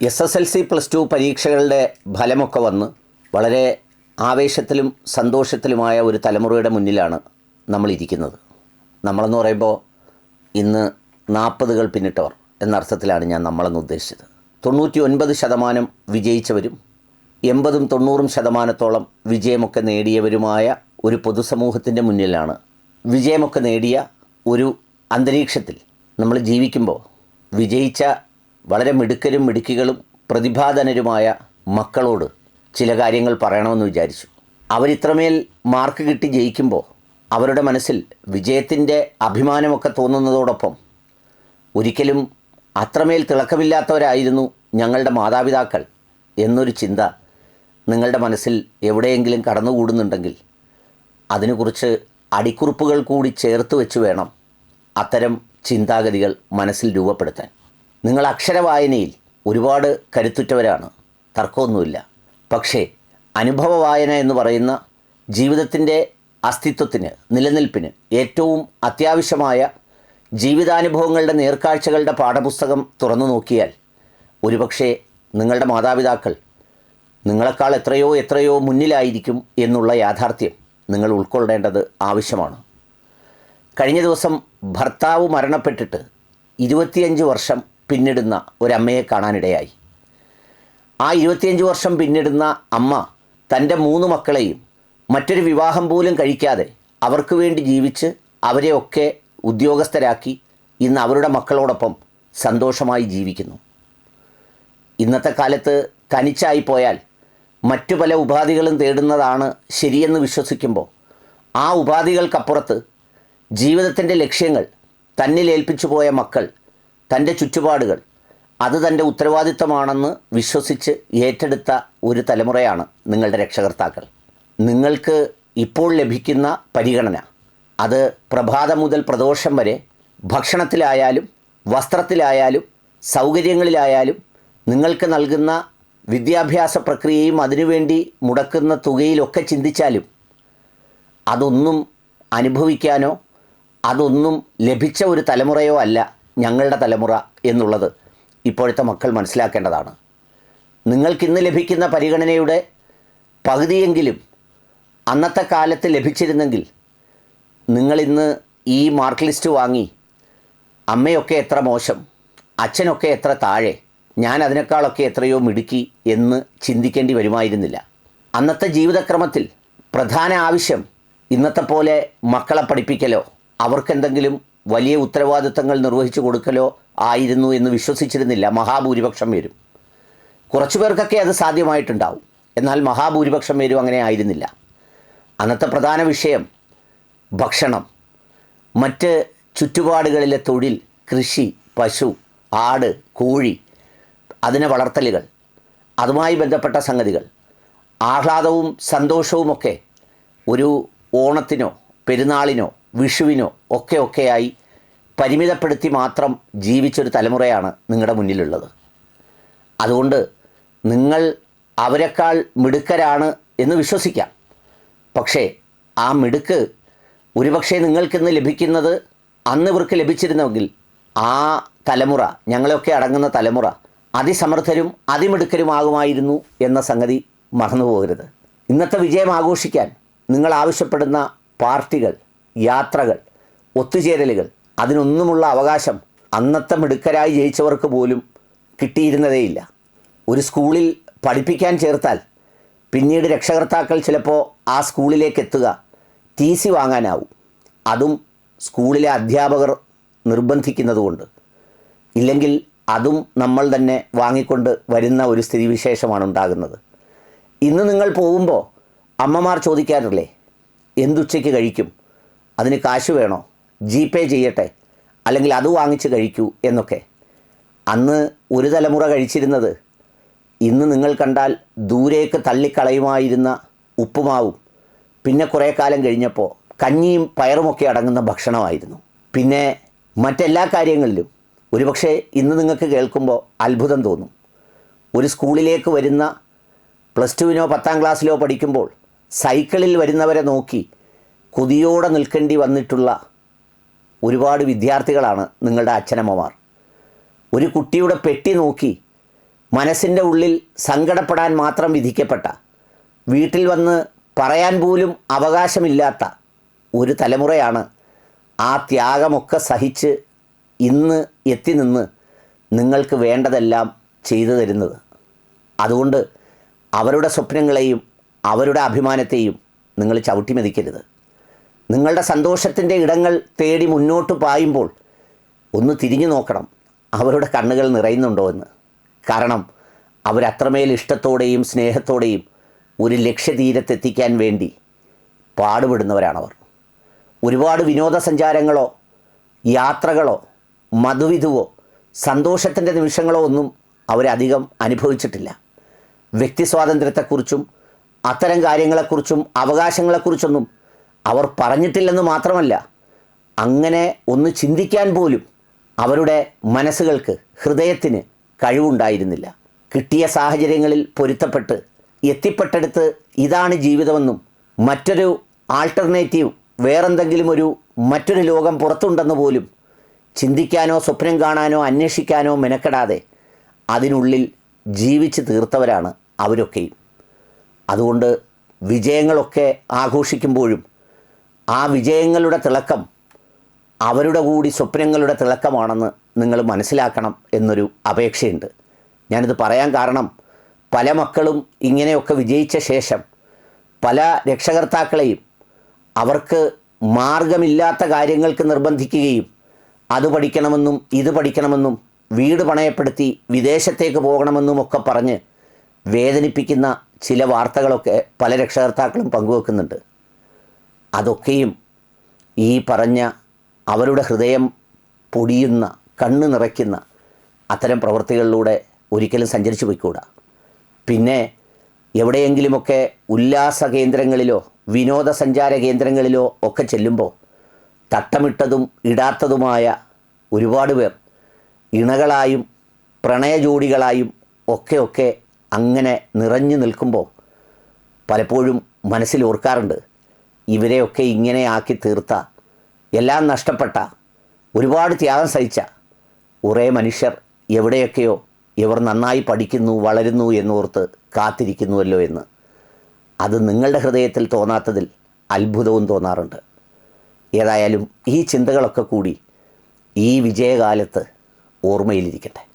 S S L C plus two പരീക്ഷകളുടെ ഫലമൊക്കെ വന്ന് വളരെ ആവേശത്തിലും സന്തോഷത്തിലുമായ ഒരു തലമുറയുടെ മുന്നിലാണ് നമ്മളിരിക്കുന്നത്. നമ്മളെന്ന് പറയുമ്പോൾ ഇന്ന് നാൽപ്പതുകൾ പിന്നിട്ടവർ എന്നർത്ഥത്തിലാണ് ഞാൻ നമ്മളെന്ന് ഉദ്ദേശിച്ചത്. തൊണ്ണൂറ്റി ഒൻപത് ശതമാനം വിജയിച്ചവരും എൺപതും തൊണ്ണൂറും ശതമാനത്തോളം വിജയമൊക്കെ നേടിയവരുമായ ഒരു പൊതുസമൂഹത്തിന്റെ മുന്നിലാണ് വിജയമൊക്കെ നേടിയ ഒരു അന്തരീക്ഷത്തിൽ നമ്മൾ ജീവിക്കുമ്പോൾ വിജയിച്ച വളരെ മിടുക്കരും മിടുക്കികളും പ്രതിഭാധനരുമായ മക്കളോട് ചില കാര്യങ്ങൾ പറയണമെന്ന് വിചാരിച്ചു. അവരിത്രമേൽ മാർക്ക് കിട്ടി ജയിക്കുമ്പോൾ അവരുടെ മനസ്സിൽ വിജയത്തിന്റെ അഭിമാനമൊക്കെ തോന്നുന്നതോടൊപ്പം ഒരിക്കലും അത്രമേൽ തിളക്കമില്ലാത്തവരായിരുന്നു ഞങ്ങളുടെ മാതാപിതാക്കൾ എന്നൊരു ചിന്ത നിങ്ങളുടെ മനസ്സിൽ എവിടെയെങ്കിലും കടന്നുകൂടുന്നുണ്ടെങ്കിൽ അതിനെക്കുറിച്ച് അടിക്കുറിപ്പുകൾ കൂടി ചേർത്ത് വെച്ച് വേണം അത്തരം ചിന്താഗതികൾ മനസ്സിൽ രൂപപ്പെടുത്താൻ. നിങ്ങൾ അക്ഷരവായനയിൽ ഒരുപാട് കരുത്തുറ്റവരാണ്. തർക്കമൊന്നുമില്ല. പക്ഷേ അനുഭവ വായന എന്ന് പറയുന്ന ജീവിതത്തിന്റെ അസ്തിത്വത്തിന് നിലനിൽപ്പിന് ഏറ്റവും അത്യാവശ്യമായ ജീവിതാനുഭവങ്ങളുടെ നേർക്കാഴ്ചകളുടെ പാഠപുസ്തകം തുറന്നു നോക്കിയാൽ ഒരുപക്ഷെ നിങ്ങളുടെ മാതാപിതാക്കൾ നിങ്ങളെക്കാൾ എത്രയോ എത്രയോ മുന്നിലായിരിക്കും എന്നുള്ള യാഥാർത്ഥ്യം നിങ്ങൾ ഉൾക്കൊള്ളേണ്ടത് ആവശ്യമാണ്. കഴിഞ്ഞ ദിവസം ഭർത്താവ് മരണപ്പെട്ടിട്ട് ഇരുപത്തിയഞ്ച് വർഷം പിന്നിടുന്ന ഒരമ്മയെ കാണാനിടയായി. ആ ഇരുപത്തിയഞ്ച് വർഷം പിന്നിടുന്ന അമ്മ തന്റെ മൂന്ന് മക്കളെയും മറ്റൊരു വിവാഹം പോലും കഴിക്കാതെ അവർക്ക് വേണ്ടി ജീവിച്ച് അവരെയൊക്കെ ഉദ്യോഗസ്ഥരാക്കി ഇന്ന് അവരുടെ മക്കളോടൊപ്പം സന്തോഷമായി ജീവിക്കുന്നു. ഇന്നത്തെ കാലത്ത് തനിച്ചായി പോയാൽ മറ്റു പല ഉപാധികളും തേടുന്നതാണ് ശരിയെന്ന് വിശ്വസിക്കുമ്പോൾ ആ ഉപാധികൾക്കപ്പുറത്ത് ജീവിതത്തിന്റെ ലക്ഷ്യങ്ങൾ തന്നിലേൽപ്പിച്ചു പോയ മക്കൾ തന്റെ ചുറ്റുപാടുകൾ. അത് തന്റെ ഉത്തരവാദിത്തമാണെന്ന് വിശ്വസിച്ച് ഏറ്റെടുത്ത ഒരു തലമുറയാണ് നിങ്ങളുടെ രക്ഷകർത്താക്കൾ. നിങ്ങൾക്ക് ഇപ്പോൾ ലഭിക്കുന്ന പരിഗണന അത് പ്രഭാതം മുതൽ പ്രദോഷം വരെ ഭക്ഷണത്തിലായാലും വസ്ത്രത്തിലായാലും സൗകര്യങ്ങളിലായാലും നിങ്ങൾക്ക് നൽകുന്ന വിദ്യാഭ്യാസ പ്രക്രിയയും അതിനുവേണ്ടി മുടക്കുന്ന തുകയിലൊക്കെ ചിന്തിച്ചാലും അതൊന്നും അനുഭവിക്കാനോ അതൊന്നും ലഭിച്ച ഒരു തലമുറയോ അല്ല. ഞങ്ങളുടെ തലമുറ എന്നുള്ളത് ഇപ്പോഴത്തെ മക്കൾ മനസ്സിലാക്കേണ്ടതാണ്. നിങ്ങൾക്കിന്ന് ലഭിക്കുന്ന പരിഗണനയുടെ പകുതിയെങ്കിലും അന്നത്തെ കാലത്ത് ലഭിച്ചിരുന്നെങ്കിൽ നിങ്ങളിന്ന് ഈ മാർക്ക് ലിസ്റ്റ് വാങ്ങി അമ്മയൊക്കെ എത്ര മോശം അച്ഛനൊക്കെ എത്ര താഴെ ഞാൻ അതിനേക്കാളൊക്കെ എത്രയോ മിടുക്കി എന്ന് ചിന്തിക്കേണ്ടി വരുമായിരുന്നില്ല. അന്നത്തെ ജീവിതക്രമത്തിൽ പ്രധാന ആവശ്യം ഇന്നത്തെ പോലെ മക്കളെ പഠിപ്പിക്കലോ അവർക്കെന്തെങ്കിലും വലിയ ഉത്തരവാദിത്തങ്ങൾ നിർവഹിച്ചു കൊടുക്കലോ ആയിരുന്നു എന്ന് വിശ്വസിച്ചിരുന്നില്ല. മഹാഭൂരിപക്ഷം പേരും. കുറച്ചു പേർക്കൊക്കെ അത് സാധ്യമായിട്ടുണ്ടാവും. എന്നാൽ മഹാഭൂരിപക്ഷം പേരും അങ്ങനെ ആയിരുന്നില്ല. അന്നത്തെ പ്രധാന വിഷയം ഭക്ഷണം. മറ്റ് ചുറ്റുപാടുകളിലെ തൊഴിൽ കൃഷി പശു ആട് കോഴി അതിനെ വളർത്തലുകൾ അതുമായി ബന്ധപ്പെട്ട സംഗതികൾ ആഹ്ലാദവും സന്തോഷവുമൊക്കെ ഒരു ഓണത്തിനോ പെരുന്നാളിനോ വിഷുവിനോ ഒക്കെ ഒക്കെയായി പരിമിതപ്പെടുത്തി മാത്രം ജീവിച്ചൊരു തലമുറയാണ് നിങ്ങളുടെ മുന്നിലുള്ളത്. അതുകൊണ്ട് നിങ്ങൾ അവരെക്കാൾ മിടുക്കരാണ് എന്ന് വിശ്വസിക്കാം. പക്ഷേ ആ മിടുക്ക് ഒരുപക്ഷെ നിങ്ങൾക്കിന്ന് ലഭിക്കുന്നത് അന്ന് ഇവർക്ക് ലഭിച്ചിരുന്നെങ്കിൽ ആ തലമുറ ഞങ്ങളെയൊക്കെ അടങ്ങുന്ന തലമുറ അതിസമർത്ഥരും അതിമിടുക്കരുമാകുമായിരുന്നു എന്ന സംഗതി മറന്നു പോകരുത് ഇന്നത്തെ വിജയം ആഘോഷിക്കാൻ നിങ്ങൾ ആവശ്യപ്പെടുന്ന പാർട്ടികൾ യാത്രകൾ ഒത്തുചേരലുകൾ അതിനൊന്നുമുള്ള അവകാശം അന്നത്തെ മിടുക്കരായി ജയിച്ചവർക്ക് പോലും കിട്ടിയിരുന്നതേയില്ല. ഒരു സ്കൂളിൽ പഠിപ്പിക്കാൻ ചേർത്താൽ പിന്നീട് രക്ഷകർത്താക്കൾ ചിലപ്പോൾ ആ സ്കൂളിലേക്ക് എത്തുക ടി സി വാങ്ങാനാവും. അതും സ്കൂളിലെ അധ്യാപകർ നിർബന്ധിക്കുന്നതുകൊണ്ട്. ഇല്ലെങ്കിൽ അതും നമ്മൾ തന്നെ വാങ്ങിക്കൊണ്ട് വരുന്ന ഒരു സ്ഥിതിവിശേഷമാണ് ഉണ്ടാകുന്നത്. ഇന്ന് നിങ്ങൾ പോകുമ്പോൾ അമ്മമാർ ചോദിക്കാറില്ലേ എന്തുച്ചയ്ക്ക് കഴിക്കും? അതിന് കാശ് വേണോ? ജി പേ ചെയ്യട്ടെ. അല്ലെങ്കിൽ അത് വാങ്ങിച്ച് കഴിക്കൂ എന്നൊക്കെ. അന്ന് ഒരു തലമുറ കഴിച്ചിരുന്നത് ഇന്ന് നിങ്ങൾ കണ്ടാൽ ദൂരേക്ക് തള്ളിക്കളയുമായിരുന്ന ഉപ്പുമാവും. പിന്നെ കുറേ കാലം കഴിഞ്ഞപ്പോൾ കഞ്ഞിയും പയറുമൊക്കെ അടങ്ങുന്ന ഭക്ഷണമായിരുന്നു. പിന്നെ മറ്റെല്ലാ കാര്യങ്ങളിലും ഒരുപക്ഷെ ഇന്ന് നിങ്ങൾക്ക് കേൾക്കുമ്പോൾ അത്ഭുതം തോന്നും. ഒരു സ്കൂളിലേക്ക് വരുന്ന പ്ലസ് ടുവിനോ പത്താം ക്ലാസ്സിലോ പഠിക്കുമ്പോൾ സൈക്കിളിൽ വരുന്നവരെ നോക്കി കുതിയോടെ നിൽക്കേണ്ടി വന്നിട്ടുള്ള ഒരുപാട് വിദ്യാർത്ഥികളാണ് നിങ്ങളുടെ അച്ഛനമ്മമാർ. ഒരു കുട്ടിയുടെ പെട്ടി നോക്കി മനസ്സിന്റെ ഉള്ളിൽ സങ്കടപ്പെടാൻ മാത്രം വിധിക്കപ്പെട്ട വീട്ടിൽ വന്ന് പറയാൻ പോലും അവകാശമില്ലാത്ത ഒരു തലമുറയാണ് ആ ത്യാഗമൊക്കെ സഹിച്ച് ഇന്ന് എത്തി നിന്ന് നിങ്ങൾക്ക് വേണ്ടതെല്ലാം ചെയ്തു തരുന്നത്. അതുകൊണ്ട് അവരുടെ സ്വപ്നങ്ങളെയും അവരുടെ അഭിമാനത്തെയും നിങ്ങൾ ചവിട്ടി മെതിക്കരുത്. നിങ്ങളുടെ സന്തോഷത്തിന്റെ ഇടങ്ങൾ തേടി മുന്നോട്ട് പായുമ്പോൾ ഒന്ന് തിരിഞ്ഞു നോക്കണം അവരുടെ കണ്ണുകൾ നിറയുന്നുണ്ടോ എന്ന്. കാരണം അവരത്രമേൽ ഇഷ്ടത്തോടെയും സ്നേഹത്തോടെയും ഒരു ലക്ഷ്യതീരത്തെത്തിക്കാൻ വേണ്ടി പാടുപെടുന്നവരാണവർ. ഒരുപാട് വിനോദസഞ്ചാരങ്ങളോ യാത്രകളോ മധുവിധുവോ സന്തോഷത്തിന്റെ നിമിഷങ്ങളോ ഒന്നും അവരധികം അനുഭവിച്ചിട്ടില്ല. വ്യക്തി സ്വാതന്ത്ര്യത്തെക്കുറിച്ചും അത്തരം കാര്യങ്ങളെക്കുറിച്ചും അവകാശങ്ങളെക്കുറിച്ചൊന്നും അവർ പറഞ്ഞിട്ടില്ലെന്ന് മാത്രമല്ല അങ്ങനെ ഒന്ന് ചിന്തിക്കാൻ പോലും അവരുടെ മനസ്സുകൾക്ക് ഹൃദയത്തിന് കഴിവുണ്ടായിരുന്നില്ല. കിട്ടിയ സാഹചര്യങ്ങളിൽ പൊരുത്തപ്പെട്ട് എത്തിപ്പെട്ടെടുത്ത് ഇതാണ് ജീവിതമെന്നും മറ്റൊരു ആൾട്ടർനേറ്റീവ് വേറെന്തെങ്കിലും ഒരു മറ്റൊരു ലോകം പുറത്തുണ്ടെന്ന് പോലും ചിന്തിക്കാനോ സ്വപ്നം കാണാനോ അന്വേഷിക്കാനോ മെനക്കെടാതെ അതിനുള്ളിൽ ജീവിച്ച് തീർത്തവരാണ് അവരൊക്കെയും. അതുകൊണ്ട് വിജയങ്ങളൊക്കെ ആഘോഷിക്കുമ്പോഴും ആ വിജയങ്ങളുടെ തിളക്കം അവരുടെ കൂടി സ്വപ്നങ്ങളുടെ തിളക്കമാണെന്ന് നിങ്ങൾ മനസ്സിലാക്കണം എന്നൊരു അപേക്ഷയുണ്ട്. ഞാനിത് പറയാൻ കാരണം പല മക്കളും ഇങ്ങനെയൊക്കെ വിജയിച്ച ശേഷം പല രക്ഷകർത്താക്കളെയും അവർക്ക് മാർഗമില്ലാത്ത കാര്യങ്ങൾക്ക് നിർബന്ധിക്കുകയും അത് പഠിക്കണമെന്നും ഇത് പഠിക്കണമെന്നും വീട് പണയപ്പെടുത്തി വിദേശത്തേക്ക് പോകണമെന്നും ഒക്കെ പറഞ്ഞ് വേദനിപ്പിക്കുന്ന ചില വാർത്തകളൊക്കെ പല രക്ഷകർത്താക്കളും പങ്കുവെക്കുന്നുണ്ട്. അതൊക്കെയും ഈ പറഞ്ഞ അവരുടെ ഹൃദയം പൊടിയുന്ന കണ്ണ് നിറയ്ക്കുന്ന അത്തരം പ്രവൃത്തികളിലൂടെ ഒരിക്കലും സഞ്ചരിച്ചു പോയിക്കൂടാ. പിന്നെ എവിടെയെങ്കിലുമൊക്കെ ഉല്ലാസ കേന്ദ്രങ്ങളിലോ വിനോദസഞ്ചാര കേന്ദ്രങ്ങളിലോ ഒക്കെ ചെല്ലുമ്പോൾ തട്ടമിട്ടതും ഇടാത്തതുമായ ഒരുപാട് പേർ ഇണകളായും പ്രണയജോഡികളായും ഒക്കെ ഒക്കെ അങ്ങനെ നിറഞ്ഞു നിൽക്കുമ്പോൾ പലപ്പോഴും മനസ്സിൽ ഓർക്കാറുണ്ട് ഇവരെയൊക്കെ ഇങ്ങനെ ആക്കി തീർത്ത എല്ലാം നഷ്ടപ്പെട്ട ഒരുപാട് ത്യാഗം സഹിച്ച കുറേ മനുഷ്യർ എവിടെയൊക്കെയോ ഇവർ നന്നായി പഠിക്കുന്നു വളരുന്നു എന്നോർത്ത് കാത്തിരിക്കുന്നുവല്ലോ എന്ന്. അത് നിങ്ങളുടെ ഹൃദയത്തിൽ തോന്നാത്തതിൽ അത്ഭുതവും തോന്നാറുണ്ട്. ഏതായാലും ഈ ചിന്തകളൊക്കെ കൂടി ഈ വിജയകാലത്ത് ഓർമ്മയിലിരിക്കട്ടെ.